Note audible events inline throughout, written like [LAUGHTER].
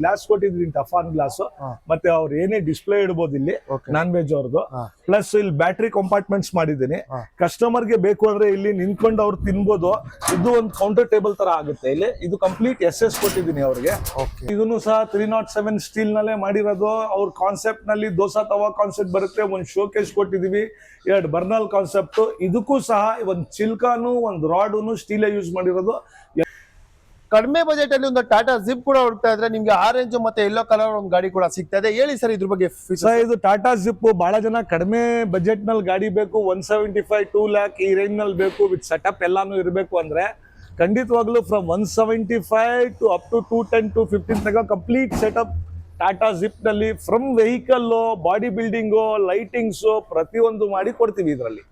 Glass ಕೊಟ್ಟಿದ್ರಿ ಟಫಾನ್ glass ಮತ್ತೆ ಅವ್ರು ಏನೇ ಡಿಸ್ಪ್ಲೇ ಇಡಬಹುದು ಇಲ್ಲಿ. ನಾನ್ ವೆಜ್ ಅವ್ರದ್ದು ಪ್ಲಸ್ ಇಲ್ಲಿ ಬ್ಯಾಟ್ರಿ ಕಂಪಾರ್ಟ್ಮೆಂಟ್ಸ್ ಮಾಡಿದ್ದೀನಿ. ಕಸ್ಟಮರ್ಗೆ ಬೇಕು ಅಂದ್ರೆ ಇಲ್ಲಿ ನಿಂತ್ಕೊಂಡು ಅವ್ರು ತಿನ್ಬೋದು. ಇದು ಒಂದು ಕೌಂಟರ್ ಟೇಬಲ್ ತರ ಆಗುತ್ತೆ. ಇಲ್ಲಿ ಇದು ಕಂಪ್ಲೀಟ್ ಎಸ್ ಎಸ್ ಕೊಟ್ಟಿದ್ದೀನಿ ಅವ್ರಿಗೆ. ಇದನ್ನು ಸಹ ತ್ರೀ ನಾಟ್ ಸೆವೆನ್ ಸ್ಟೀಲ್ ನಲ್ಲೇ ಮಾಡಿರೋದು. ಅವ್ರ ಕಾನ್ಸೆಪ್ಟ್ನಲ್ಲಿ ದೋಸಾ ತವಾ ಕಾನ್ಸೆಪ್ಟ್ ಬರುತ್ತೆ. ಒಂದು ಶೋಕೇಸ್ ಕೊಟ್ಟಿದೀವಿ. ಎರಡು ಬರ್ನಲ್ ಕಾನ್ಸೆಪ್ಟ್ ಇದಕ್ಕೂ ಸಹ ಒಂದು ಚಿಲ್ಕಾನು ಒಂದು ರಾಡುನು ಸ್ಟೀಲೇ ಯೂಸ್ ಮಾಡಿರೋದು. ಕಡಿಮೆ ಬಜೆಟ್ ಅಲ್ಲಿ ಒಂದು ಟಾಟಾ ಜಿಪ್ ಕೂಡ ಹುಡುಕ್ತಾ ಇದ್ರೆ ನಿಮ್ಗೆ ಆರೆಂಜ್ ಮತ್ತೆ ಎಲ್ಲೋ ಕಲರ್ ಒಂದು ಗಾಡಿ ಕೂಡ ಸಿಗ್ತಾ ಇದೆ ಹೇಳಿ ಸರ್ ಇದ್ರ ಬಗ್ಗೆ. ಸರ್, ಇದು ಟಾಟಾ ಜಿಪ್ ಬಹಳ ಜನ ಕಡಿಮೆ ಬಜೆಟ್ನಲ್ಲಿ ಗಾಡಿ ಬೇಕು one seventy five two lakh ಈ ರೇಂಜ್ನಲ್ಲಿ ಬೇಕು ವಿತ್ ಸೆಟಪ್ ಎಲ್ಲಾನು ಇರಬೇಕು ಅಂದ್ರೆ ಖಂಡಿತವಾಗ್ಲೂ from one seventy five to up to two ten to fifteen ತನಕ complete setup Tata ಜಿಪ್ನಲ್ಲಿ from vehicle body building lightings ಪ್ರತಿಯೊಂದು ಮಾಡಿ ಕೊಡ್ತೀವಿ ಇದರಲ್ಲಿ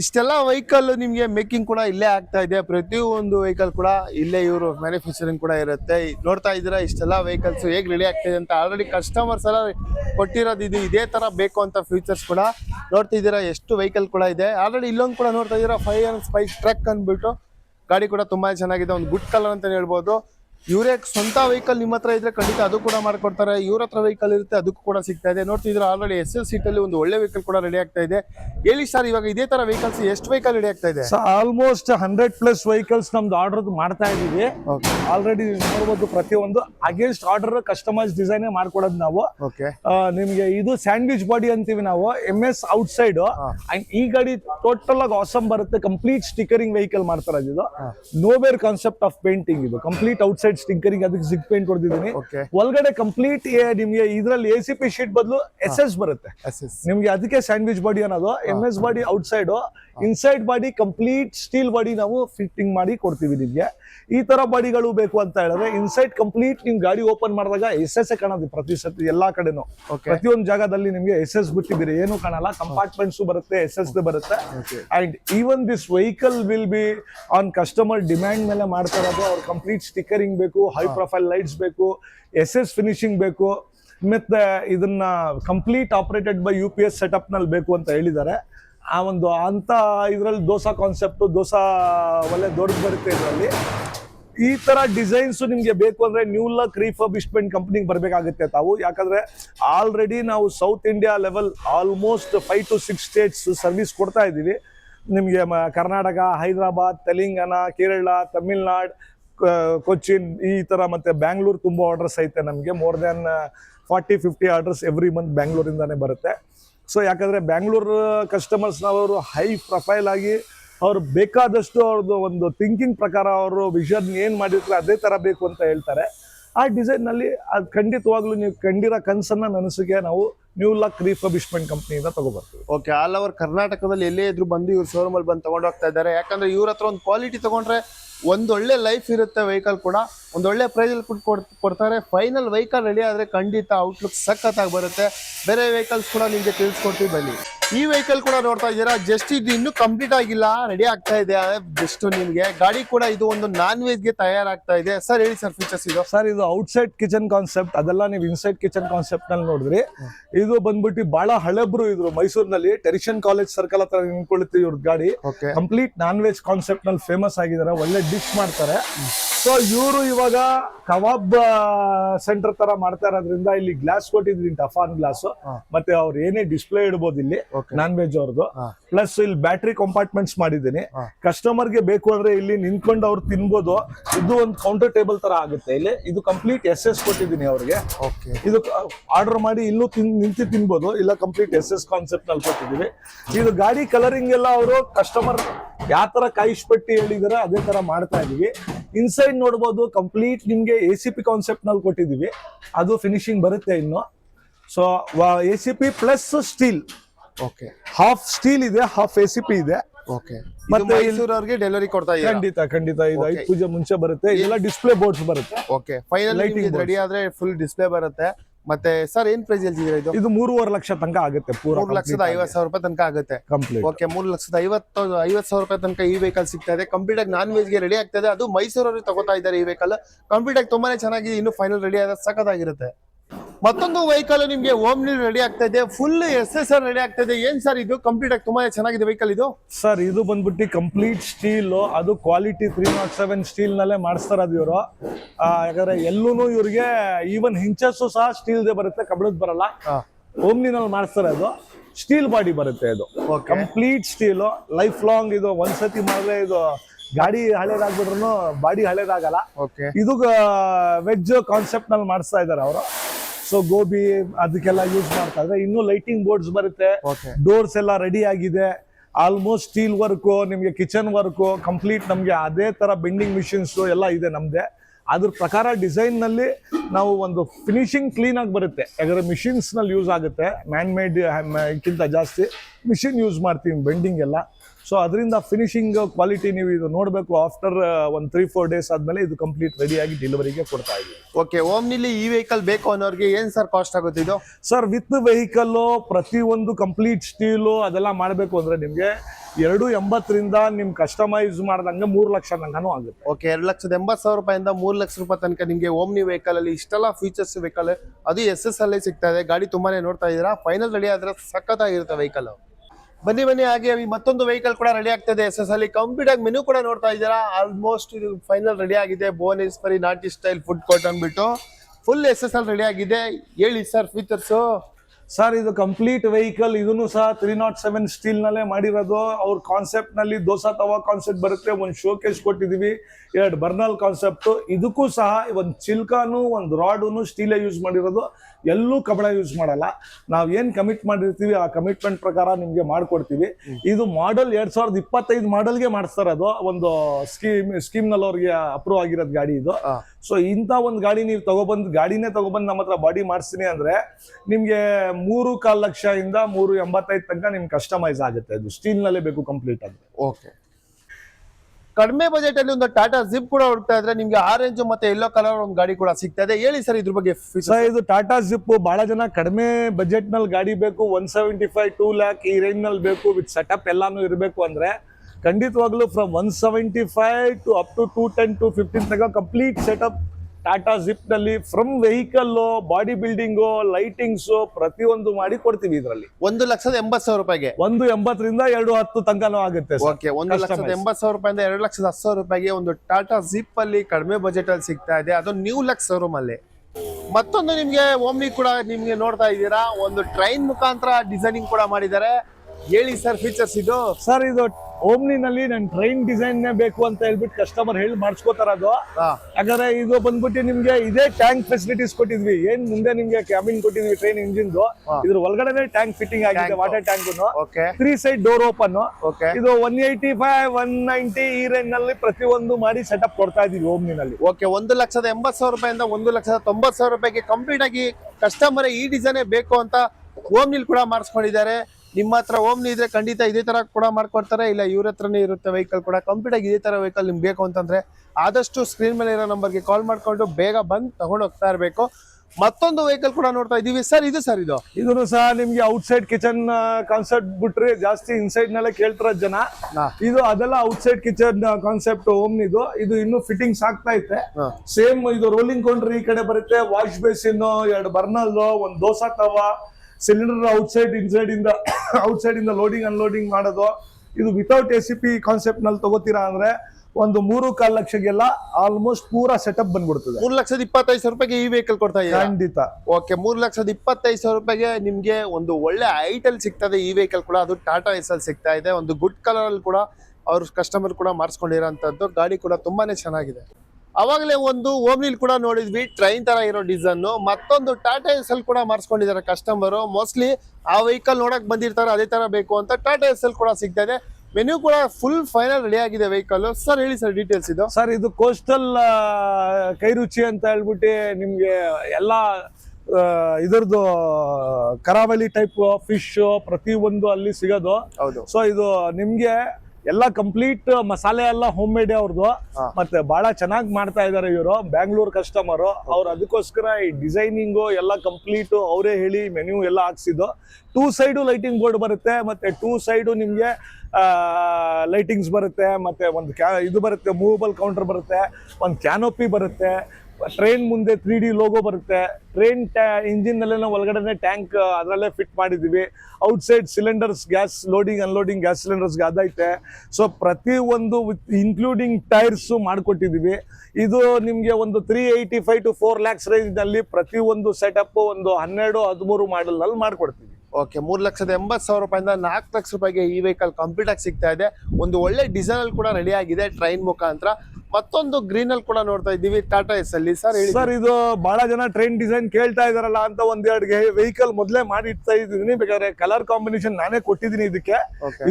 ಇಷ್ಟೆಲ್ಲ ವೆಹಿಕಲ್ ನಿಮಗೆ ಮೇಕಿಂಗ್ ಕೂಡ ಇಲ್ಲೇ ಆಗ್ತಾ ಇದೆ. ಪ್ರತಿಯೊಂದು ವೆಹಿಕಲ್ ಕೂಡ ಇಲ್ಲೇ ಇವರು ಮ್ಯಾನುಫ್ಯಾಕ್ಚರಿಂಗ್ ಕೂಡ ಇರುತ್ತೆ. ನೋಡ್ತಾ ಇದ್ದೀರಾ, ಇಷ್ಟೆಲ್ಲ ವೆಹಿಕಲ್ಸ್ ಹೇಗೆ ರೆಡಿ ಆಗ್ತಿದೆ ಅಂತ ಆಲ್ರೆಡಿ ಕಸ್ಟಮರ್ಸ್ ಎಲ್ಲ ಕೊಟ್ಟಿರೋದು ಇದು ಇದೇ ತರ ಬೇಕು ಅಂತ ಫ್ಯೂಚರ್ಸ್ ಕೂಡ ನೋಡ್ತಿದ್ದೀರಾ ಎಷ್ಟು ವೆಹಿಕಲ್ ಕೂಡ ಇದೆ. ಆಲ್ರೆಡಿ ಇಲ್ಲೊಂದು ಕೂಡ ನೋಡ್ತಾ ಇದ್ದೀರಾ ಫೈವ್ ಅಂಡ್ ಸ್ಪೈಕ್ ಟ್ರಕ್ ಅಂದ್ಬಿಟ್ಟು ಗಾಡಿ ಕೂಡ ತುಂಬಾ ಚೆನ್ನಾಗಿದೆ. ಒಂದು ಗುಡ್ ಕಲರ್ ಅಂತ ಹೇಳ್ಬೋದು. ಇವರೇ ಸ್ವಂತ ವೆಹಿಕಲ್ ನಿಮ್ಮ ಹತ್ರ ಇದ್ರೆ ಖಂಡಿತ ಅದು ಕೂಡ ಮಾಡ್ಕೊಡ್ತಾರೆ. ಇವ್ರ ಹತ್ರ ವೆಹಿಕಲ್ ಇರುತ್ತೆ ಅದಕ್ಕೂ ಕೂಡ ಸಿಗ್ತಾ ಇದೆ. ನೋಡ್ತಿದ್ರೆ ಆಲ್ರೆಡಿ ಎಸ್ ಎಲ್ ಸೀಟಲ್ಲಿ ಅಲ್ಲಿ ಒಂದು ಒಳ್ಳೆ ವೆಹಿಕಲ್ ಕೂಡ ರೆಡಿ ಆಗ್ತಾ ಇದೆ. ಹೇಳಿ ಸರ್ ಇವಾಗ ಇದೇ ತರ ವೆಹಿಕಲ್ಸ್ ಎಷ್ಟು ವೆಹಿಕಲ್ ರೆಡಿ ಆಗ್ತಾ ಇದೆ? ಆಲ್ಮೋಸ್ಟ್ ಹಂಡ್ರೆಡ್ ಪ್ಲಸ್ ವೆಹಿಕಲ್ಸ್ ನಮ್ದು ಆರ್ಡರ್ ಮಾಡ್ತಾ ಇದೀವಿ. ಆಲ್ರೆಡಿ ನೋಡ್ಬೋದು ಪ್ರತಿಯೊಂದು ಅಗೇನ್ಸ್ಟ್ ಆರ್ಡರ್ ಕಸ್ಟಮೈಸ್ ಡಿಸೈನ್ ಮಾಡ್ಕೊಡೋದು ನಾವು. ನಿಮ್ಗೆ ಇದು ಸ್ಯಾಂಡ್ವಿಚ್ ಬಾಡಿ ಅಂತೀವಿ ನಾವು M S outside and ಈ ಗಾಡಿ ಟೋಟಲ್ ಆಗಿ ಆಸಮ್ ಬರುತ್ತೆ. ಕಂಪ್ಲೀಟ್ ಸ್ಟಿಕರಿಂಗ್ ವೆಹಿಕಲ್ ಮಾಡ್ತಾರೆ ಇದು ನೋಬೇರ್ ಕಾನ್ಸೆಪ್ಟ್ ಆಫ್ ಪೇಂಟಿಂಗ್ ಇದು. ಕಂಪ್ಲೀಟ್ ಔಟ್ ಸೈಡ್ ಸ್ಟಿಕರಿಂಗ್ ಅದಕ್ಕೆ ಸಿಗ್ ಪೇಂಟ್ ಹೊಡೆದಿದ್ದೀನಿ ಒಳಗಡೆ ಕಂಪ್ಲೀಟ್ ನಿಮ್ಗೆ ಇದ್ರಲ್ಲಿ ಎ ಸಿ ಪಿ ಶೀಟ್ ಬದಲು ಎಸ್ ಎಸ್ ಬರುತ್ತೆ. ನಿಮ್ಗೆ ಅದಕ್ಕೆ ಸ್ಯಾಂಡ್ವಿಚ್ ಬಾಡಿ ಅನ್ನೋದು M S body outside inside body complete steel body ನಾವು ಫಿಟ್ಟಿಂಗ್ ಮಾಡಿ ಕೊಡ್ತೀವಿ ನಿಮಗೆ. ಈ ತರ ಬಾಡಿಗಳು ಬೇಕು ಅಂತ ಹೇಳಿದ್ರೆ ಇನ್ಸೈಡ್ ಕಂಪ್ಲೀಟ್ ನಿಮ್ ಗಾಡಿ ಓಪನ್ ಮಾಡಿದಾಗ ಎಸ್ ಎಸ್ ಕಾಣೋದು ಪ್ರತಿ ಸತಿ ಎಲ್ಲಾ ಕಡೆನೂ. ಪ್ರತಿಯೊಂದು ಜಾಗದಲ್ಲಿ ನಿಮ್ಗೆ ಎಸ್ ಎಸ್ ಬಿಟ್ಟಿದ್ದೀರಿ. ಏನು ಕಾಣಲ್ಲ. ಕಂಪಾರ್ಟ್ಮೆಂಟ್ಸ್ ಬರುತ್ತೆ ಎಸ್ ಎಸ್ ಬರುತ್ತೆ. And even this vehicle will be on customer demand ಮೇಲೆ ಮಾಡ್ತಾ ಇರೋದು. ಅವ್ರು ಕಂಪ್ಲೀಟ್ ಸ್ಟಿಕರಿಂಗ್ ಬೇಕು ಹೈ. ಪ್ರೊಫೈಲ್ ಲೈಟ್ಸ್ ಬೇಕು ಎಸ್ ಎಸ್ ಫಿನಿಶಿಂಗ್ ಬೇಕು ಮತ್ತೆ ಇದನ್ನ complete operated by U P S ಸೆಟಪ್ನಲ್ಲಿ ಬೇಕು ಅಂತ ಹೇಳಿದ್ದಾರೆ. ಆ ಒಂದು ಅಂತ ಇದರಲ್ಲಿ ದೋಸಾ ಕಾನ್ಸೆಪ್ಟ್ ದೋಸಾ ಒಳ್ಳೆ ದೊಡ್ಡ ಬರುತ್ತೆ ಇದರಲ್ಲಿ. ಈ ತರ ಡಿಸೈನ್ಸ್ ನಿಮ್ಗೆ ಬೇಕು ಅಂದ್ರೆ ನ್ಯೂ ಲಕ್ ರೀಫರ್ಬಿಶ್ಮೆಂಟ್ ಕಂಪ್ನಿಗೆ ಬರ್ಬೇಕಾಗುತ್ತೆ ತಾವು. ಯಾಕಂದ್ರೆ ಆಲ್ರೆಡಿ ನಾವು south India level almost five to six states service ಕೊಡ್ತಾ ಇದ್ದೀವಿ. ನಿಮಗೆ ಕರ್ನಾಟಕ, ಹೈದರಾಬಾದ್, ತೆಲಂಗಾಣ, ಕೇರಳ, ತಮಿಳ್ನಾಡು ಕೊಚ್ಚಿನ್ ಈ ತರ ಮತ್ತೆ ಬ್ಯಾಂಗ್ಳೂರ್ ತುಂಬಾ ಆರ್ಡರ್ಸ್ ಐತೆ ನಮಗೆ. More than forty fifty orders every month ಬ್ಯಾಂಗ್ಳೂರಿಂದಾನೇ ಬರುತ್ತೆ. ಸೊ ಯಾಕಂದ್ರೆ ಬ್ಯಾಂಗ್ಳೂರು ಕಸ್ಟಮರ್ಸ್ ಅವರು ಹೈ ಪ್ರೊಫೈಲ್ ಆಗಿ ಅವ್ರು ಬೇಕಾದಷ್ಟು ಅವ್ರದ್ದು ಒಂದು ಥಿಂಕಿಂಗ್ ಪ್ರಕಾರ ಅವರು ವಿಷನ್ ಏನು ಮಾಡಿರ್ತಾರೆ ಅದೇ ಥರ ಬೇಕು ಅಂತ ಹೇಳ್ತಾರೆ. ಆ ಡಿಸೈನ್ನಲ್ಲಿ ಅದು ಖಂಡಿತವಾಗ್ಲೂ ನೀವು ಕಂಡಿರೋ ಕನಸನ್ನು ನನಸಿಗೆ ನಾವು ನ್ಯೂ ಲಕ್ ರೀಫರ್ಬಿಶ್ಮೆಂಟ್ ಕಂಪ್ನಿಯಿಂದ ತಗೋಬರ್ತೀವಿ. ಓಕೆ ಆಲ್ ಓವರ್ ಕರ್ನಾಟಕದಲ್ಲಿ ಎಲ್ಲೇ ಇದ್ರು ಬಂದು ಇವ್ರು ಶೋರೂಮ್ ಅಲ್ಲಿ ಬಂದು ತಗೊಂಡು ಹೋಗ್ತಾ ಇದ್ದಾರೆ. ಯಾಕಂದ್ರೆ ಇವ್ರ ಹತ್ರ ಒಂದು ಕ್ವಾಲಿಟಿ ತಗೊಂಡ್ರೆ ಒಂದೊಳ್ಳೆ ಲೈಫ್ ಇರುತ್ತೆ ವೆಹಿಕಲ್ ಕೂಡ ಒಂದೊಳ್ಳೆ ಪ್ರೈಸಲ್ಲಿ ಕೊಟ್ಟು ಕೊಡ್ತಾರೆ. ಫೈನಲ್ ವೆಹಿಕಲ್ ರೆಡಿ ಆದರೆ ಖಂಡಿತ ಔಟ್ಲುಕ್ ಸಖತ್ತಾಗಿ ಬರುತ್ತೆ. ಬೇರೆ ವೆಹಿಕಲ್ಸ್ ಕೂಡ ನಿಮಗೆ ತಿಳಿಸ್ಕೊಡ್ತೀವಿ, ಬನ್ನಿ. ಈ ವೆಹಿಕಲ್ ಕೂಡ ನೋಡ್ತಾ ಇದ್ದೀರಾ? ಜಸ್ಟ್ ಇದು ಇನ್ನೂ ಕಂಪ್ಲೀಟ್ ಆಗಿಲ್ಲ. ರೆಡಿ ಆಗ್ತಾ ಇದೆ. ಜಸ್ಟ್ ನಿಮಗೆ. ಗಾಡಿ ಕೂಡ ಇದು ಒಂದು ನಾನ್ ವೆಜ್ಗೆ ತಯಾರಾಗ್ತಾ ಇದೆ. ಸರ್ ಹೇಳಿ ಸರ್ ಫೀಚರ್ಸ್ ಇದು. ಸರ್ ಇದು ಔಟ್ಸೈಡ್ ಕಿಚನ್ ಕಾನ್ಸೆಪ್ಟ್ ಅದೆಲ್ಲ ನೀವು ಇನ್ಸೈಡ್ ಕಿಚನ್ ಕಾನ್ಸೆಪ್ಟ್ನಲ್ಲಿ ನೋಡಿದ್ರಿ. ಇದು ಬಂದ್ಬಿಟ್ಟು ಬಹಳ ಹಳೆಬ್ರು ಇದ್ರು ಮೈಸೂರಿನಲ್ಲಿ. ಟೆರಿಷನ್ ಕಾಲೇಜ್ ಸರ್ಕಲ್ ಹತ್ರ ನಿಂತ್ಕೊಳ್ತೀವಿ ಇವ್ರ ಗಾಡಿ. ಕಂಪ್ಲೀಟ್ ನಾನ್ ವೆಜ್ ಕಾನ್ಸೆಪ್ಟ್ನಲ್ಲಿ ಫೇಮಸ್ ಆಗಿದ್ದಾರೆ. ಒಳ್ಳೆ ಡಿಶ್ ಮಾಡ್ತಾರೆ. ಸೊ ಇವರು ಇವಾಗ ಕಬಾಬ್ ಸೆಂಟರ್ ತರ ಮಾಡ್ತಾ ಇರೋದ್ರಿಂದ ಇಲ್ಲಿ ಗ್ಲಾಸ್ ಕೊಟ್ಟಿದ್ರಿ ಟಫಾನ್ ಗ್ಲಾಸ್. ಮತ್ತೆ ಅವ್ರು ಏನೇ ಡಿಸ್ಪ್ಲೇ ಇಡಬಹುದು ಇಲ್ಲಿ. ನಾನ್ ವೆಜ್ ಅವ್ರದ್ದು. ಪ್ಲಸ್ ಇಲ್ಲಿ ಬ್ಯಾಟ್ರಿ ಕಂಪಾರ್ಟ್ಮೆಂಟ್ಸ್ ಮಾಡಿದ್ದೀನಿ. ಕಸ್ಟಮರ್ಗೆ ಬೇಕು ಅಂದ್ರೆ ಇಲ್ಲಿ ನಿಂತ್ಕೊಂಡು ಅವ್ರು ತಿನ್ಬೋದು. ಇದು ಒಂದು ಕೌಂಟರ್ ಟೇಬಲ್ ತರ ಆಗುತ್ತೆ. ಇಲ್ಲಿ ಇದು ಕಂಪ್ಲೀಟ್ ಎಸ್ ಎಸ್ ಕೊಟ್ಟಿದ್ದೀನಿ ಅವ್ರಿಗೆ. ಇದು ಆರ್ಡರ್ ಮಾಡಿ ಇಲ್ಲೂ ತಿನ್ ನಿಂತು ತಿನ್ಬೋದು. ಇಲ್ಲ ಕಂಪ್ಲೀಟ್ ಎಸ್ ಎಸ್ ಕಾನ್ಸೆಪ್ಟ್ನಲ್ಲಿ ಕೊಟ್ಟಿದ್ದೀವಿ. ಇದು ಗಾಡಿ ಕಲರಿಂಗ್ ಎಲ್ಲ ಅವರು ಕಸ್ಟಮರ್ ಯಾವ ತರ ಕಾಯಿಸ್ಪಟ್ಟಿ ಹೇಳಿದಾರೆ ಅದೇ ತರ ಮಾಡ್ತಾ ಇದೀವಿ. ಇನ್ಸೈಡ್ ನೋಡ್ಬೋದು ಕಂಪ್ಲೀಟ್ ನಿಮ್ಗೆ ಎ ಸಿ ಪಿ ಕಾನ್ಸೆಪ್ಟ್ನಲ್ಲಿ ಕೊಟ್ಟಿದೀವಿ ಅದು ಫಿನಿಶಿಂಗ್ ಬರುತ್ತೆ ಇನ್ನು. So A C P plus steel okay half steel ಇದೆ ಹಾಫ್ ಎ ಸಿ ಪಿ ಇದೆ. ಓಕೆ ಮತ್ತೆ ಮತ್ತೆ ಮೈಸೂರವ್ರಿಗೆ ಡೆಲಿವರಿ ಕೊಡ್ತಾ ಇದ್ದೀರಾ? ಖಂಡಿತ ಖಂಡಿತ. ಇದು ಐದು ಪೂಜೆ ಮುಂಚೆ ಬರುತ್ತೆ. ಎಲ್ಲ ಡಿಸ್ಪ್ಲೇ ಬೋರ್ಡ್ಸ್ ಬರುತ್ತೆ. ಓಕೆ ಫೈನಲ್ ಲೈಟಿಂಗ್ ರೆಡಿ ಆದ್ರೆ ಫುಲ್ ಡಿಸ್ಪ್ಲೇ ಬರುತ್ತೆ. ಮತ್ತೆ ಸರ್ ಏನ್ ಪ್ರೈಸ್ ಹೇಳ್ತಿದ್ರೆ ಇದು? ಇದು ಮೂರುವರೆ ಲಕ್ಷ ತನಕ ಆಗುತ್ತೆ ಮೂರು ಲಕ್ಷದ ಐವತ್ ಸಾವಿರ ರೂಪಾಯಿ ತನಕ ಆಗುತ್ತೆ. ಕಂಪ್ಲೀಟ್ ಓಕೆ ಮೂರು ಲಕ್ಷದ ಐವತ್ತು ಐವತ್ ಸಾವಿರ ರೂಪಾಯಿ ತನಕ ಈ ವೆಹಿಕಲ್ ಸಿಗ್ತಾ ಇದೆ. ಕಂಪ್ಲೀಟ್ ಆಗಿ ನಾನ್ ವೆಜ್ಗೆ ರೆಡಿ ಆಗ್ತಾ ಇದೆ. ಅದು ಮೈಸೂರವ್ರಿಗೆ ತಗೋತಾ ಇದ್ದಾರೆ ಈ ವೆಹಿಕಲ್ ಕಂಪ್ಲೀಟ್ ಆಗಿ ತುಂಬಾನೇ ಚೆನ್ನಾಗಿ ಇನ್ನು ಫೈನಲ್ ರೆಡಿ ಆದ ಸಖತ್ತಾಗಿರುತ್ತೆ. ಮತ್ತೊಂದು ವೆಹಿಕಲ್ ನಿಮ್ಗೆ ಓಮ್ನಿ ರೆಡಿ ಆಗ್ತಾ ಇದೆ. Full S S R ready ಆಗ್ತಾ ಇದೆ. ಏನ್ ಸರ್ ಇದು? ಕಂಪ್ಲೀಟ್ ಆಗಿ ತುಂಬಾ ಚೆನ್ನಾಗಿದೆ ವೆಹಿಕಲ್ ಇದು? ಸರ್ ಇದು ಬಂದ್ಬಿಟ್ಟು ಕಂಪ್ಲೀಟ್ ಸ್ಟೀಲ್ ಅದು quality three not seven steel ನಲ್ಲೇ ಮಾಡಿಸ್ತಾರ ಇವರು. ಯಾಕಂದ್ರೆ ಎಲ್ಲೂ ಇವ್ರಿಗೆ ಈವನ್ ಹಿಂಚಸ್ ಸಹ ಸ್ಟೀಲ್ದೇ ಬರುತ್ತೆ ಕಬ್ಬಳದ್ ಬರಲ್ಲ. ಓಮ್ನಿನಲ್ಲಿ ಮಾಡಿಸ್ತಾರೆ ಅದು. ಸ್ಟೀಲ್ ಬಾಡಿ ಬರುತ್ತೆ ಇದು. ಕಂಪ್ಲೀಟ್ ಸ್ಟೀಲ್ ಲೈಫ್ ಲಾಂಗ್ ಇದು. ಒಂದ್ಸತಿ ಮಾಡಿದ್ರೆ ಇದು ಗಾಡಿ ಹಳೇದಾಗ್ಬಿಟ್ರು ಬಾಡಿ ಹಳೇದಾಗಲ್ಲ. ಓಕೆ ಇದು ವೆಜ್ ಕಾನ್ಸೆಪ್ಟ್ನಲ್ಲಿ ಮಾಡಿಸ್ತಾ ಇದಾರೆ ಅವರು. ಸೊ ಗೋಬಿ ಅದಕ್ಕೆಲ್ಲ ಯೂಸ್ ಮಾಡ್ತಾ ಇದ್ರೆ ಇನ್ನು ಲೈಟಿಂಗ್ ಬೋರ್ಡ್ಸ್ ಬರುತ್ತೆ. ಡೋರ್ಸ್ ಎಲ್ಲ ರೆಡಿ ಆಗಿದೆ. ಆಲ್ಮೋಸ್ಟ್ ಸ್ಟೀಲ್ ವರ್ಕು ನಿಮಗೆ ಕಿಚನ್ ವರ್ಕು ಕಂಪ್ಲೀಟ್ ನಮಗೆ ಅದೇ ತರ ಬೆಂಡಿಂಗ್ ಮಿಷಿನ್ಸು ಎಲ್ಲ ಇದೆ ನಮ್ದೆ. ಅದ್ರ ಪ್ರಕಾರ ಡಿಸೈನ್ನಲ್ಲಿ ನಾವು ಒಂದು ಫಿನಿಶಿಂಗ್ ಕ್ಲೀನ್ ಆಗಿ ಬರುತ್ತೆ. ಯಾಕಂದರೆ ಮಿಷಿನ್ಸ್ನಲ್ಲಿ ಯೂಸ್ ಆಗುತ್ತೆ. ಮ್ಯಾನ್ ಮೇಡ್ ಕ್ಕಿಂತ ಜಾಸ್ತಿ. ಮಿಷಿನ್ ಯೂಸ್ ಮಾಡ್ತೀವಿ ಬೆಂಡಿಂಗ್ ಎಲ್ಲ. ಸೊ ಅದರಿಂದ ಫಿನಿಶಿಂಗ್ ಕ್ವಾಲಿಟಿ ನೀವು ಇದು ನೋಡಬೇಕು ಆಫ್ಟರ್ ಒಂದು ತ್ರೀ ಫೋರ್ ಡೇಸ್ ಆದಮೇಲೆ ಇದು ಕಂಪ್ಲೀಟ್ ರೆಡಿಯಾಗಿ ಡೆಲಿವರಿಗೆ ಕೊಡ್ತಾ ಇದ್ದೀವಿ. ಓಕೆ ಓಮ್ನಿಲಿ ಈ ವೆಹಿಕಲ್ ಬೇಕು ಅನ್ನೋರಿಗೆ ಏನು ಸರ್ ಕಾಸ್ಟ್ ಆಗುತ್ತೆ ಇದು? ಸರ್ ವಿತ್ ವೆಹಿಕಲ್ಲು ಪ್ರತಿಯೊಂದು ಒಂದು ಕಂಪ್ಲೀಟ್ ಸ್ಟೀಲು ಅದೆಲ್ಲ ಮಾಡಬೇಕು ಅಂದರೆ ನಿಮಗೆ ಎರಡು ಎಂಬತ್ತರಿಂದ ನಿಮ್ಮ ಕಸ್ಟಮೈಸ್ ಮಾಡ್ದಂಗೆ ಮೂರು ಲಕ್ಷ ತನಕನೂ ಆಗುತ್ತೆ. ಓಕೆ ಎರಡು ಲಕ್ಷದ ಎಂಬತ್ತು ಸಾವಿರ ರೂಪಾಯಿಂದ ಮೂರು ಲಕ್ಷ ರೂಪಾಯಿ ತನಕ ನಿಮಗೆ ಓಮ್ನಿ ವೆಹಿಕಲ್ ಅಲ್ಲಿ ಇಷ್ಟೆಲ್ಲ ಫೀಚರ್ಸ್ ವೆಹಿಕಲ್ ಅದು ಎಸ್ ಎಸ್ ಅಲ್ಲೇ ಸಿಗ್ತಾ ಇದೆ. ಗಾಡಿ ತುಂಬಾನೇ ನೋಡ್ತಾ ಇದ್ದೀರಾ? ಫೈನಲ್ ರೆಡಿ ಆದ್ರೆ ಸಖತ್ತಾಗಿರುತ್ತೆ ವೆಹಿಕಲ್ ಬನ್ನಿ ಬನ್ನಿ, ಹಾಗೆ ಮತ್ತೊಂದು ವೆಹಿಕಲ್ ಕೂಡ ರೆಡಿ ಆಗ್ತದೆ. ಎಸ್ ಎಸ್ ಅಲ್ಲಿ ಕಂಪ್ಲೀಟ್ ಆಗಿ ಮೆನು ಕೂಡ ನೋಡ್ತಾ ಇದ್ದೀರಾ? ಆಲ್ಮೋಸ್ಟ್ ಇದು ಫೈನಲ್ ರೆಡಿ ಆಗಿದೆ. Boneshwari Naati style food court ಅಂದ್ಬಿಟ್ಟು. ಫುಲ್ ಎಸ್ ಎಸ್ ಅಲ್ಲಿ ರೆಡಿ ಆಗಿದೆ. ಹೇಳಿ ಸರ್ ಫೀಚರ್ಸು ಸರ್ ಇದು ಕಂಪ್ಲೀಟ್ ವೆಹಿಕಲ್ ಇದನ್ನು ಸಹ ತ್ರೀ ನಾಟ್ ಸೆವೆನ್ ಸ್ಟೀಲ್ ನಲ್ಲೇ ಮಾಡಿರೋದು. ಅವ್ರ ಕಾನ್ಸೆಪ್ಟ್ನಲ್ಲಿ ದೋಸಾ ತವಾ ಕಾನ್ಸೆಪ್ಟ್ ಬರುತ್ತೆ ಒಂದು ಶೋಕೇಸ್ ಕೊಟ್ಟಿದೀವಿ. ಎರಡು ಬರ್ನಲ್ ಕಾನ್ಸೆಪ್ಟ್ ಇದಕ್ಕೂ ಸಹ ಒಂದು ಚಿಲ್ಕಾನು ಒಂದು ರಾಡುನು ಸ್ಟೀಲೇ ಯೂಸ್ ಮಾಡಿರೋದು. ಎಲ್ಲೂ ಕಬಳ ಯೂಸ್ ಮಾಡಲ್ಲ. ನಾವು ಏನು ಕಮಿಟ್ ಮಾಡಿರ್ತೀವಿ ಆ ಕಮಿಟ್ಮೆಂಟ್ ಪ್ರಕಾರ ನಿಮಗೆ ಮಾಡಿಕೊಡ್ತೀವಿ. ಇದು ಮಾಡೆಲ್ ಎರಡ್ ಸಾವಿರದ ಇಪ್ಪತ್ತೈದು ಮಾಡೆಲ್ಗೆ ಮಾಡಿಸ್ತಾರೆ ಅದು. ಒಂದು ಸ್ಕೀಮ್ ಸ್ಕೀಮ್ನಲ್ಲಿ ಅವ್ರಿಗೆ ಅಪ್ರೂವ್ ಆಗಿರೋದು ಗಾಡಿ ಇದು. ಸೊ ಇಂಥ ಒಂದು ಗಾಡಿ ನೀವು ತಗೊಬಂದು ಗಾಡಿನೇ ತಗೊಬಂದು ನಮ್ಮ ಹತ್ರ ಬಾಡಿ ಮಾಡಿಸ್ತೀನಿ ಅಂದ್ರೆ ನಿಮ್ಗೆ ಮೂರು ಕಾಲ್ ಲಕ್ಷ ಇಂದ ಮೂರು ಎಂಬತ್ತೈದು ತನಕ ನಿಮ್ಗೆ ಕಸ್ಟಮೈಸ್ ಆಗುತ್ತೆ. ಅದು ಸ್ಟೀಲ್ನಲ್ಲಿ ಬೇಕು ಕಂಪ್ಲೀಟ್ ಆಗಿ ಓಕೆ ಕಡಿಮೆ ಬಜೆಟ್ ಅಲ್ಲಿ ಒಂದು ಟಾಟಾ ಜಿಪ್ ಕೂಡ ಹುಡುಕ್ತಾ ಇದ್ರೆ ನಿಮ್ಗೆ ಆರೆಂಜ್ ಮತ್ತೆ ಯೆಲ್ಲೋ ಕಲರ್ ಒಂದು ಗಾಡಿ ಕೂಡ ಸಿಗ್ತಾ ಇದೆ ಹೇಳಿ ಸರ್ ಇದ್ರ ಬಗ್ಗೆ ಸೊ features. ಇದು ಟಾಟಾ ಜಿಪ್ ಬಹಳ ಜನ ಕಡಿಮೆ ಬಜೆಟ್ನಲ್ಲಿ ಗಾಡಿ ಬೇಕು one seventy five two lakh ಈ ರೇಂಜ್ನಲ್ಲಿ ಬೇಕು ವಿತ್ ಸೆಟಪ್ ಎಲ್ಲಾನು ಇರಬೇಕು ಅಂದ್ರೆ ಖಂಡಿತವಾಗ್ಲೂ from one seventy five to up to two ten to fifteen ತನಕ complete setup Tata ಜಿಪ್ನಲ್ಲಿ from vehicle body building lightings ಪ್ರತಿಯೊಂದು ಮಾಡಿ ಕೊಡ್ತೀವಿ ಇದರಲ್ಲಿ. ಒಂದು ಲಕ್ಷದ ಎಂಬತ್ತು ಸಾವಿರ ರೂಪಾಯಿಗೆ. ಒಂದು ಎಂಬತ್ತರಿಂದ ಎರಡು ಹತ್ತು ತನಕನೂ ಆಗುತ್ತೆ sir. ಓಕೆ ಒಂದು ಲಕ್ಷದ. ಎಂಬತ್ತು ಸಾವಿರ ರೂಪಾಯಿಂದ ಎರಡು ಲಕ್ಷದ ಹತ್ತು ಸಾವಿರ ರೂಪಾಯಿಗೆ ಒಂದು ಟಾಟಾ ಜಿಪ್ ಅಲ್ಲಿ ಕಡಿಮೆ ಬಜೆಟ್ ಅಲ್ಲಿ ಸಿಗ್ತಾ ಇದೆ. ಅದು ನ್ಯೂ ಲಕ್ಸ್ ಶೋರೂಮ್ ಅಲ್ಲಿ. ಮತ್ತೊಂದು ನಿಮ್ಗೆ ಓಮ್ನಿ ಕೂಡ ನಿಮ್ಗೆ ನೋಡ್ತಾ ಇದ್ದೀರಾ. ಒಂದು ಟ್ರೈನ್ ಮುಖಾಂತರ ಡಿಸೈನಿಂಗ್ ಕೂಡ ಮಾಡಿದ್ದಾರೆ. ಹೇಳಿ ಸರ್ ಫೀಚರ್ಸ್ ಇದು. ಸರ್ ಇದು ಓಮ್ನಿನಲ್ಲಿ ನನ್ ಟ್ರೈನ್ ಡಿಸೈನ್ ಬೇಕು ಅಂತ ಹೇಳ್ಬಿಟ್ಟು ಕಸ್ಟಮರ್ ಹೇಳಿ ಮಾಡಿಸ್ಕೋತಾರ ಅದು. ಯಾಕಂದ್ರೆ ಇದು ಬಂದ್ಬಿಟ್ಟು ನಿಮ್ಗೆ ಇದೇ ಟ್ಯಾಂಕ್ ಫೆಸಿಲಿಟೀಸ್ ಕೊಟ್ಟಿದ್ವಿ. ಏನ್ ಮುಂದೆ ನಿಮ್ಗೆ ಕ್ಯಾಬಿನ್ ಕೊಟ್ಟಿದ್ವಿ ಟ್ರೈನ್ ಇಂಜಿನ್. ಇದ್ರ ಒಳಗಡೆ ಟ್ಯಾಂಕ್ ಫಿಟ್ಟಿಂಗ್ ಆಗಿದೆ water tank okay three side door open okay ಇದು one eighty five one ninety ಈ ರೇಂಜ್ನಲ್ಲಿ ಪ್ರತಿಯೊಂದು ಮಾಡಿ ಸೆಟಪ್ ಕೊಡ್ತಾ ಇದೀವಿ ಓಮ್ನಿನಲ್ಲಿ. ಓಕೆ ಒಂದು ಲಕ್ಷದ ಎಂಬತ್ ಸಾವಿರ ರೂಪಾಯಿಂದ ಒಂದು ಲಕ್ಷದ ತೊಂಬತ್ ಸಾವಿರ ರೂಪಾಯಿಗೆ ಕಂಪ್ಲೀಟ್ ಆಗಿ ಕಸ್ಟಮರ್ ಈ ಡಿಸೈನೇ ಬೇಕು ಅಂತ ಓಮ್ನಿಲ್ ಕೂಡ ಮಾಡಿಸ್ಕೊಂಡಿದ್ದಾರೆ. ನಿಮ್ಮ ಹತ್ರ ಓಮ್ನಿ ಇದ್ರೆ ಖಂಡಿತ ಇದೇ ತರ ಕೂಡ ಮಾಡ್ಕೊಡ್ತಾರೆ. ಇಲ್ಲ ಇವ್ರ ಹತ್ರನೇ ಇರುತ್ತೆ ವೆಹಿಕಲ್ ಕೂಡ. ಕಂಪ್ಲೀಟ್ ಆಗಿ ಇದೇ ತರ ವೆಹಿಕಲ್ ನಿಮ್ಗೆ ಬೇಕು ಅಂತಂದ್ರೆ ಆದಷ್ಟು ಸ್ಕ್ರೀನ್ ಮೇಲೆ ಇರೋ ನಂಬರ್ಗೆ ಕಾಲ್ ಮಾಡ್ಕೊಂಡು ಬೇಗ ಬಂದು ತಗೊಂಡು ಹೋಗ್ತಾ ಇರಬೇಕು. ಮತ್ತೊಂದು ವೆಹಿಕಲ್ ಕೂಡ ನೋಡ್ತಾ ಇದೀವಿ ಸರ್ ಇದು ಸರ್ ಇದು? ಇದನ್ನು ಸಹ ನಿಮ್ಗೆ ಔಟ್ಸೈಡ್ ಕಿಚನ್ ಕಾನ್ಸೆಪ್ಟ್ ಬಿಟ್ರೆ ಜಾಸ್ತಿ ಇನ್ಸೈಡ್ ನಲ್ಲ ಕೇಳ್ತಾರ ಜನ. ಇದು ಅದೆಲ್ಲ ಔಟ್ಸೈಡ್ ಕಿಚನ್ ಕಾನ್ಸೆಪ್ಟ್ ಓಮ್ ಇದು ಇದು ಇನ್ನು ಫಿಟ್ಟಿಂಗ್ಸ್ ಆಗ್ತಾ ಐತೆ ಸೇಮ್ ಇದು ರೋಲಿಂಗ್ ಕೌಂಟ್ರಿ ಈ ಕಡೆ ಬರುತ್ತೆ. ವಾಶ್ ಬೇಸಿನ್ ಎರಡು ಬರ್ನಲ್ ಒಂದು ದೋಸಾ ತವ ಸಿಲಿಂಡರ್ ಔಟ್ಸೈಡ್ ಇನ್ಸೈಡ್ ಇಂದ [COUGHS] ಔಟ್ಸೈಡ್ ಇಂದ ಲೋಡಿಂಗ್ ಅನ್ಲೋಡಿಂಗ್ ಮಾಡೋದು. ಇದು ವಿತೌಟ್ ಎ ಸಿ ಪಿ ಕಾನ್ಸೆಪ್ಟ್ನಲ್ಲಿ ತಗೋತೀರಾ ಅಂದ್ರೆ ಒಂದು ಮೂರು ಕಾಲ್ ಲಕ್ಷಗೆಲ್ಲ ಆಲ್ಮೋಸ್ಟ್ ಪೂರಾ ಸೆಟಪ್ ಬಂದ್ಬಿಡ್ತದೆ. ಮೂರ್ ಲಕ್ಷದ ಇಪ್ಪತ್ತೈದು ಸಾವಿರ ರೂಪಾಯಿಗೆ ಈ ವೆಹಿಕಲ್ ಕೊಡ್ತಾ ಇದೆ ಖಂಡಿತ. ಓಕೆ ಮೂರ್ ಲಕ್ಷದ ಇಪ್ಪತ್ತೈದು ಸಾವಿರ ರೂಪಾಯಿಗೆ ನಿಮ್ಗೆ ಒಂದು ಒಳ್ಳೆ ಐಟಲ್ ಸಿಗ್ತದೆ ಈ ವೆಹಿಕಲ್ ಕೂಡ. ಅದು ಟಾಟಾ ಎಸ್ ಅಲ್ಲಿ ಸಿಗ್ತಾ ಇದೆ. ಒಂದು ಗುಡ್ ಕಲರ್ ಅಲ್ಲಿ ಕೂಡ ಅವ್ರ ಕಸ್ಟಮರ್ ಕೂಡ ಮಾಡಿಸ್ಕೊಂಡಿರೋಂಥದ್ದು. ಗಾಡಿ ಕೂಡ ತುಂಬಾನೇ ಚೆನ್ನಾಗಿದೆ. ಅವಾಗಲೇ ಒಂದು ಓಮ್ನಿಲ್ ಕೂಡ ನೋಡಿದ್ವಿ ಟ್ರೈನ್ ತರ ಇರೋ ಡಿಸೈನ್ ಮತ್ತೊಂದು ಟಾಟಾ ಎಸ್ ಎಲ್ ಕೂಡ ಮಾಡಿಸ್ಕೊಂಡಿದ್ದಾರೆ ಕಸ್ಟಮರ್ ಮೋಸ್ಟ್ಲಿ ಆ ವೆಹಿಕಲ್ ನೋಡಕ್ ಬಂದಿರ್ತಾರೆ ಅದೇ ತರ ಬೇಕು ಅಂತ ಟಾಟಾ ಎಸ್ ಎಲ್ ಕೂಡ ಸಿಗ್ತಾ ಇದೆ. ಮೆನ್ಯೂ ಕೂಡ ಫುಲ್ ಫೈನಲ್ ರೆಡಿ ಆಗಿದೆ ವೆಹಿಕಲ್ ಸರ್ ಹೇಳಿ ಸರ್ ಡೀಟೇಲ್ಸ್ ಇದು. ಸರ್ ಇದು ಕೋಸ್ಟಲ್ ಕೈರುಚಿ ಅಂತ ಹೇಳ್ಬಿಟ್ಟು ನಿಮ್ಗೆ ಎಲ್ಲ ಇದರದು ಕರಾವಳಿ ಟೈಪ್ ಫಿಶ್ ಪ್ರತಿ ಒಂದು ಅಲ್ಲಿ ಸಿಗೋದು. ಹೌದು. ಸೊ ಇದು ನಿಮ್ಗೆ ಎಲ್ಲ ಕಂಪ್ಲೀಟ್ ಮಸಾಲೆ ಎಲ್ಲ ಹೋಮ್ ಮೇಡ್ ಅವ್ರದ್ದು ಮತ್ತೆ ಬಹಳ ಚೆನ್ನಾಗಿ ಮಾಡ್ತಾ ಇದಾರೆ ಇವರು. ಬ್ಯಾಂಗ್ಳೂರ್ ಕಸ್ಟಮರ್ ಅವ್ರು ಅದಕ್ಕೋಸ್ಕರ ಈ ಡಿಸೈನಿಂಗು ಎಲ್ಲ ಕಂಪ್ಲೀಟ್ ಅವರೇ ಹೇಳಿ ಮೆನ್ಯೂ ಎಲ್ಲ ಹಾಕ್ಸಿದ್ದು. ಟೂ ಸೈಡು ಲೈಟಿಂಗ್ ಬೋರ್ಡ್ ಬರುತ್ತೆ ಮತ್ತೆ ಟೂ ಸೈಡು ನಿಮ್ಗೆ ಲೈಟಿಂಗ್ಸ್ ಬರುತ್ತೆ ಮತ್ತೆ ಒಂದು ಕ್ಯಾ ಇದು ಬರುತ್ತೆ ಮೂವಬಲ್ ಕೌಂಟರ್ ಬರುತ್ತೆ ಒಂದು ಕ್ಯಾನೋಪಿ ಬರುತ್ತೆ ಟ್ರೈನ್ ಮುಂದೆ ತ್ರೀ ಡಿ ಲೋಗೋ ಬರುತ್ತೆ. ಟ್ರೈನ್ ಇಂಜಿನ್ ನಾವು ಒಳಗಡೆ ಟ್ಯಾಂಕ್ ಅದರಲ್ಲೇ ಫಿಟ್ ಮಾಡಿದೀವಿ outside cylinders gas loading unloading gas ಸಿಲಿಂಡರ್ಸ್ಗೆ ಅದೈತೆ ಸೊ ಪ್ರತಿ ಒಂದು ವಿತ್ ಇನ್ಕ್ಲೂಡಿಂಗ್ ಟೈರ್ಸ್ ಮಾಡಿಕೊಟ್ಟಿದ್ದೀವಿ. ಇದು ನಿಮಗೆ ಒಂದು three eighty five to four lakhs ರೇಂಜ್ನಲ್ಲಿ ಪ್ರತಿ ಒಂದು ಸೆಟಪ್ ಒಂದು ಹನ್ನೆರಡು, ಹದಿಮೂರು ಮಾಡಲಲ್ಲಿ ಮಾಡಿಕೊಡ್ತೀವಿ. ಓಕೆ ಮೂರು ಲಕ್ಷದ ಎಂಬತ್ತು ಸಾವಿರ ರೂಪಾಯಿಂದ ನಾಲ್ಕು ಲಕ್ಷ ರೂಪಾಯಿಗೆ ಈ ವೆಹಿಕಲ್ ಕಂಪ್ಲೀಟ್ ಆಗಿ ಸಿಗ್ತಾ ಇದೆ. ಒಂದು ಒಳ್ಳೆ ಡಿಸೈನ್ ಅಲ್ಲಿ ಕೂಡ ರೆಡಿ ಆಗಿದೆ ಟ್ರೈನ್ ಮುಖಾಂತರ. ಮತ್ತೊಂದು ಗ್ರೀನ್ ಅಲ್ಲಿ ಕೂಡ ನೋಡ್ತಾ ಇದ್ದೀವಿ. ಟಾಟಾ ಎಸ್ ಅಲ್ಲಿ. ಸರ್ ಹೇಳಿ. ಸರ್ ಇದು ಬಹಳ ಜನ ಟ್ರೈನ್ ಡಿಸೈನ್ ಕೇಳ್ತಾ ಇದಾರಲ್ಲ ಅಂತ ಒಂದೆರಡು ವೆಹಿಕಲ್ ಮೊದಲೇ ಮಾಡಿ ಇಡ್ತಾ ಇದ್ದೀನಿ. ಬೇಕಾದ್ರೆ ಕಲರ್ ಕಾಂಬಿನೇಷನ್ ನಾನೇ ಕೊಟ್ಟಿದ್ದೀನಿ ಇದಕ್ಕೆ.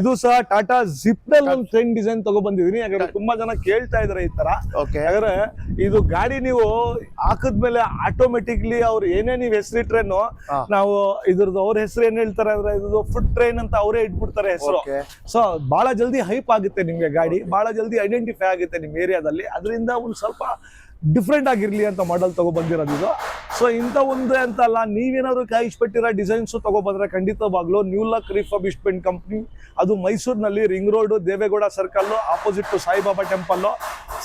ಇದು ಸಹ ಟಾಟಾ ಜಿಪ್ನಲ್ಲಿ ಒಂದು ಟ್ರೈನ್ ಡಿಸೈನ್ ತಗೊಬಂದಿದ್ದೀನಿ ಯಾಕಂದ್ರೆ ತುಂಬಾ ಜನ ಕೇಳ್ತಾ ಇದಾರೆ ಈ ತರ. ಓಕೆ ಯಾಕಂದ್ರೆ ಇದು ಗಾಡಿ ನೀವು ಹಾಕದ್ಮೇಲೆ ಆಟೋಮೆಟಿಕ್ಲಿ ಅವ್ರು ಏನೇ ನೀವು ಹೆಸರಿಟ್ರೇನು. ನಾವು ಇದ್ರದ್ದು ಅವ್ರ ಹೆಸರು ಏನ್ ಹೇಳ್ತಾರೆ ಅಂದ್ರೆ ಇದು ಫುಡ್ ಟ್ರೈನ್ ಅಂತ ಅವರೇ ಇಟ್ಬಿಡ್ತಾರೆ ಹೆಸರು. ಸೊ ಬಹಳ ಜಲ್ದಿ ಹೈಪ್ ಆಗುತ್ತೆ ನಿಮ್ಗೆ ಗಾಡಿ. ಬಹಳ ಜಲ್ದಿ ಐಡೆಂಟಿಫೈ ಆಗುತ್ತೆ ನಿಮ್ ಏರಿಯಾದಲ್ಲಿ ಅದರಿಂದ ಒಂದು ಸ್ವಲ್ಪ ಡಿಫ್ರೆಂಟ್ ಆಗಿರ್ಲಿ ಅಂತ ಮಾಡಲ್ ತಗೊಬಂದಿರೋದು ಇದು. ಸೊ ಇಂಥ ಒಂದೇ ಅಂತ ಅಲ್ಲ ನೀವೇನಾದ್ರು ಕಾಯಿಸ್ಪಟ್ಟಿರೋ ಡಿಸೈನ್ಸ್ ತಗೊಬಂದ್ರೆ ಖಂಡಿತವಾಗ್ಲೂ ನ್ಯೂ ಲಕ್ ರಿಫರ್ಬಿಶ್ಮೆಂಟ್ ಕಂಪ್ನಿ ಅದು ಮೈಸೂರಿನಲ್ಲಿ ring road Deve Gowda circle opposite to Sai Baba temple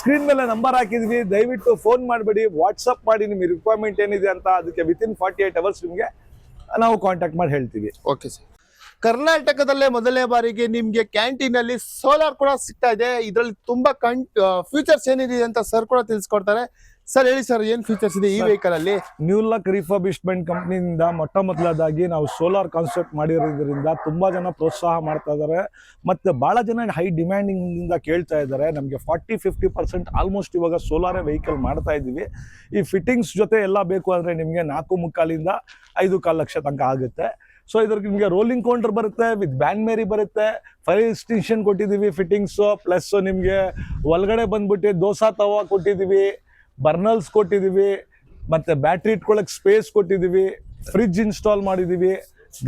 screen ಮೇಲೆ ನಂಬರ್ ಹಾಕಿದ್ವಿ. ದಯವಿಟ್ಟು ಫೋನ್ ಮಾಡಬೇಡಿ. ವಾಟ್ಸಪ್ ಮಾಡಿ ನಿಮ್ಮ ರಿಕ್ವೈರ್ಮೆಂಟ್ ಏನಿದೆ ಅಂತ, ಅದಕ್ಕೆ ವಿತಿನ್ ಫಾರ್ಟಿ ಏಟ್ ಅವರ್ಸ್ ನಿಮಗೆ ನಾವು ಕಾಂಟ್ಯಾಕ್ಟ್ ಮಾಡಿ ಹೇಳ್ತೀವಿ. ಓಕೆ ಸರ್ ಕರ್ನಾಟಕದಲ್ಲೇ ಮೊದಲನೇ ಬಾರಿಗೆ ನಿಮ್ಗೆ ಕ್ಯಾಂಟೀನ್ ಅಲ್ಲಿ ಸೋಲಾರ್ ಕೂಡ ಸಿಗ್ತಾ ಇದೆ. ಇದರಲ್ಲಿ ತುಂಬಾ ಕಂ ಫ್ಯೂಚರ್ಸ್ ಏನಿದೆ ಅಂತ ಸರ್ ಕೂಡ ತಿಳಿಸ್ಕೊಡ್ತಾರೆ. ಸರ್ ಹೇಳಿ ಸರ್ ಏನ್ ಫೀಚರ್ಸ್ ಇದೆ ಈ ವೆಹಿಕಲ್ ಅಲ್ಲಿ? ನ್ಯೂ ಲಕ್ ರಿಫರ್ಬಿಶ್ಮೆಂಟ್ ಕಂಪ್ನಿಯಿಂದ ಮೊಟ್ಟ ಮೊದಲಾದಾಗಿ ನಾವು ಸೋಲಾರ್ ಕಾನ್ಸೆಪ್ಟ್ ಮಾಡಿರೋದ್ರಿಂದ ತುಂಬಾ ಜನ ಪ್ರೋತ್ಸಾಹ ಮಾಡ್ತಾ ಇದ್ದಾರೆ. ಮತ್ತೆ ಬಹಳ ಜನ ಹೈ ಡಿಮ್ಯಾಂಡಿಂಗ್ ಇಂದ ಕೇಳ್ತಾ ಇದ್ದಾರೆ. ನಮಗೆ ಫಾರ್ಟಿ ಫಿಫ್ಟಿ ಪರ್ಸೆಂಟ್ ಆಲ್ಮೋಸ್ಟ್ ಇವಾಗ ಸೋಲಾರೇ ವೆಹಿಕಲ್ ಮಾಡ್ತಾ ಇದ್ದೀವಿ. ಈ ಫಿಟ್ಟಿಂಗ್ಸ್ ಜೊತೆ ಎಲ್ಲ ಬೇಕು ಅಂದ್ರೆ ನಿಮಗೆ ನಾಲ್ಕು ಮುಕ್ಕಾಲಿಂದ ಐದು ಕಾಲು ಲಕ್ಷ ತನಕ ಆಗುತ್ತೆ. ಸೊ ಇದ್ರಿಗೆ ನಿಮಗೆ ರೋಲಿಂಗ್ ಕೌಂಟರ್ ಬರುತ್ತೆ ವಿತ್ ಬ್ಯಾನ್ ಮೇರಿ ಬರುತ್ತೆ. ಫೈರ್ ಎಕ್ಸ್ಟೆನ್ಷನ್ ಕೊಟ್ಟಿದ್ದೀವಿ ಫಿಟ್ಟಿಂಗ್ಸು ಪ್ಲಸ್ ನಿಮಗೆ ಒಳಗಡೆ ಬಂದ್ಬಿಟ್ಟು ದೋಸಾ ತವಾ ಕೊಟ್ಟಿದ್ದೀವಿ ಬರ್ನಲ್ಸ್ ಕೊಟ್ಟಿದ್ದೀವಿ ಮತ್ತೆ ಬ್ಯಾಟ್ರಿ ಇಟ್ಕೊಳ್ಳೋಕೆ ಸ್ಪೇಸ್ ಕೊಟ್ಟಿದ್ದೀವಿ ಫ್ರಿಜ್ ಇನ್ಸ್ಟಾಲ್ ಮಾಡಿದ್ದೀವಿ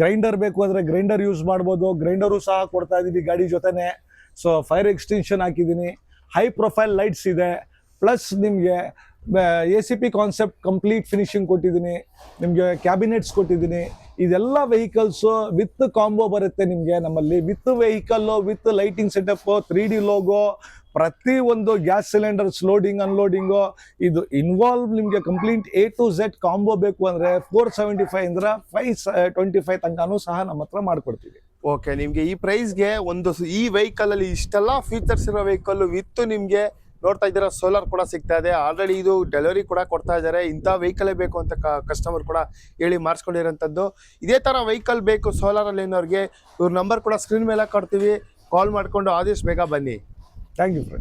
ಗ್ರೈಂಡರ್ ಬೇಕು ಅಂದ್ರೆ ಗ್ರೈಂಡರ್ ಯೂಸ್ ಮಾಡ್ಬೋದು. ಗ್ರೈಂಡರು ಸಹ ಕೊಡ್ತಾ ಇದೀವಿ ಗಾಡಿ ಜೊತೆನೆ. ಸೊ ಫೈರ್ ಎಕ್ಸ್ಟೆನ್ಷನ್ ಹಾಕಿದ್ದೀನಿ ಹೈ ಪ್ರೊಫೈಲ್ ಲೈಟ್ಸ್ ಇದೆ. ಪ್ಲಸ್ ನಿಮಗೆ A C P concept complete finishing ಕೊಟ್ಟಿದ್ದೀನಿ ನಿಮಗೆ ಕ್ಯಾಬಿನೆಟ್ಸ್ ಕೊಟ್ಟಿದ್ದೀನಿ ಇದೆಲ್ಲ ವೆಹಿಕಲ್ಸು ವಿತ್ ಕಾಂಬೋ ಬರುತ್ತೆ ನಿಮಗೆ ನಮ್ಮಲ್ಲಿ. With vehicle with lighting setup three D logo ಪ್ರತಿ ಒಂದು ಗ್ಯಾಸ್ ಸಿಲಿಂಡರ್ಸ್ ಲೋಡಿಂಗ್ ಅನ್ಲೋಡಿಂಗು ಇದು ಇನ್ವಾಲ್ವ್ ನಿಮಗೆ complete A to Z combo ಬೇಕು ಅಂದರೆ ಫೋರ್ ಸೆವೆಂಟಿ ಫೈವ್ ಅಂದ್ರೆ ಫೈವ್ ಟ್ವೆಂಟಿ ಫೈವ್ ತನಕನೂ ಸಹ ನಮ್ಮ ಹತ್ರ ಮಾಡಿಕೊಡ್ತೀವಿ. ಓಕೆ ನಿಮಗೆ ಈ ಪ್ರೈಸ್ಗೆ ಒಂದು ಈ ವೆಹಿಕಲಲ್ಲಿ ಇಷ್ಟೆಲ್ಲ ಫೀಚರ್ಸ್ ಇರೋ ವೆಹಿಕಲ್ ವಿತ್ ನಿಮ್ಗೆ ನೋಡ್ತಾ ಇದ್ದೀರಾ ಸೋಲಾರ್ ಕೂಡ ಸಿಗ್ತಾ ಇದೆ. ಆಲ್ರೆಡಿ ಇದು ಡೆಲಿವರಿ ಕೂಡ ಕೊಡ್ತಾ ಇದ್ದಾರೆ. ಇಂಥ ವೆಹಿಕಲೇ ಬೇಕು ಅಂತ ಕಸ್ಟಮರ್ ಕೂಡ ಹೇಳಿ ಮಾಡಿಸ್ಕೊಂಡಿರೋಂಥದ್ದು. ಇದೇ ಥರ ವೆಹಿಕಲ್ ಬೇಕು ಸೋಲಾರಲ್ಲಿ ಏನೋರಿಗೆ ಇವ್ರ ನಂಬರ್ ಕೂಡ ಸ್ಕ್ರೀನ್ ಮೇಲೆ ಕೊಡ್ತೀವಿ ಕಾಲ್ ಮಾಡಿಕೊಂಡು ಆದಷ್ಟು ಬೇಗ ಬನ್ನಿ. Thank you friend